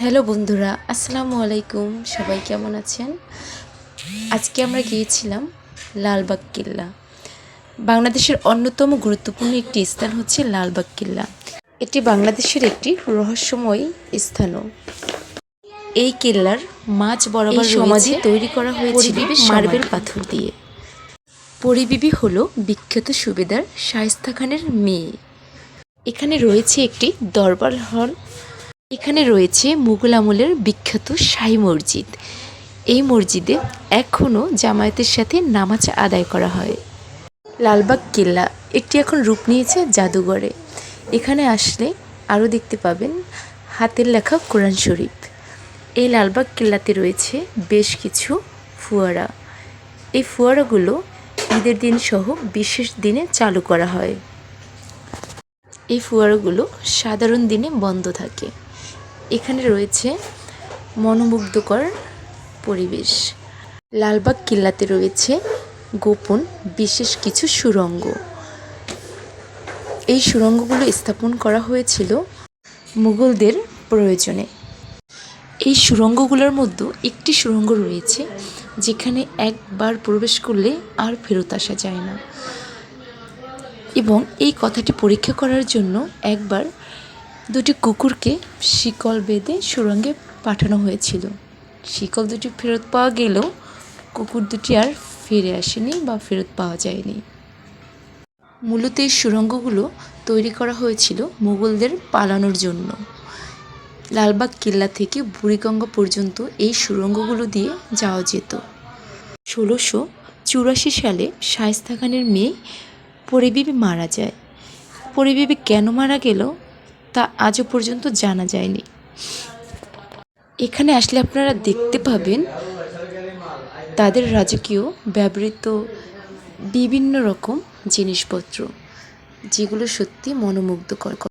Hello বন্ধুরা আসসালামু আলাইকুম। সবাই কেমন আছেন? আজকে আমরা গিয়েছিলাম লালবাগ কিল্লা। বাংলাদেশের অন্যতম গুরুত্বপূর্ণ একটি স্থান হচ্ছে লালবাগ কিল্লা। এটি বাংলাদেশের একটি রহস্যময় স্থানও। এই কিল্লার মাঝ বরাবর সমাধি তৈরি করা হয়েছিল মার্বেল পাথর দিয়ে। পরিবিবি হলো বিখ্যাত সুবেদার শায়েস্তা খানের মেয়ে। এখানে রয়েছে একটি দরবার হল। এখানে রয়েছে মুঘল আমলের বিখ্যাত শাহী মসজিদ। এই মসজিদে এখনও জামায়াতের সাথে নামাজ আদায় করা হয়। লালবাগ কিল্লা একটি এখন রূপ নিয়েছে জাদুঘরে। এখানে আসলে আরও দেখতে পাবেন হাতের লেখা কোরআন শরীফ। এই লালবাগ কিল্লাতে রয়েছে বেশ কিছু ফুয়ারা। এই ফুয়ারাগুলো ঈদের দিন সহ বিশেষ দিনে চালু করা হয়। এই ফুয়ারাগুলো সাধারণ দিনে বন্ধ থাকে। এখানে রয়েছে মনোমুগ্ধকর পরিবেশ। লালবাগ কিল্লাতে রয়েছে গোপন বিশেষ কিছু সুরঙ্গ। এই সুরঙ্গগুলো স্থাপন করা হয়েছিল মুঘলদের প্রয়োজনে। এই সুরঙ্গগুলোর মধ্যে একটি সুড়ঙ্গ রয়েছে, যেখানে একবার প্রবেশ করলে আর ফেরত আসা যায় না। এবং এই কথাটি পরীক্ষা করার জন্য একবার দুটি কুকুরকে শিকল বেঁধে সুরঙ্গে পাঠানো হয়েছিল। শিকল দুটি ফেরত পাওয়া গেলেও কুকুর দুটি আর ফিরে আসেনি বা ফেরত পাওয়া যায়নি। মূলত এই সুড়ঙ্গগুলো তৈরি করা হয়েছিল মুঘলদের পালানোর জন্য। লালবাগ কিল্লা থেকে বুড়িগঙ্গা পর্যন্ত এই সুড়ঙ্গগুলো দিয়ে যাওয়া যেত। ষোলোশো চুরাশি সালে শায়েস্তা খানের মেয়ে পরিবিবি মারা যায়। পরিবিবি কেন মারা গেল তা আজও পর্যন্ত জানা যায়নি। এখানে আসলে আপনারা দেখতে পাবেন তাদের রাজকীয় ব্যবহৃত বিভিন্ন রকম জিনিসপত্র, যেগুলো সত্যি মনোমুগ্ধকর।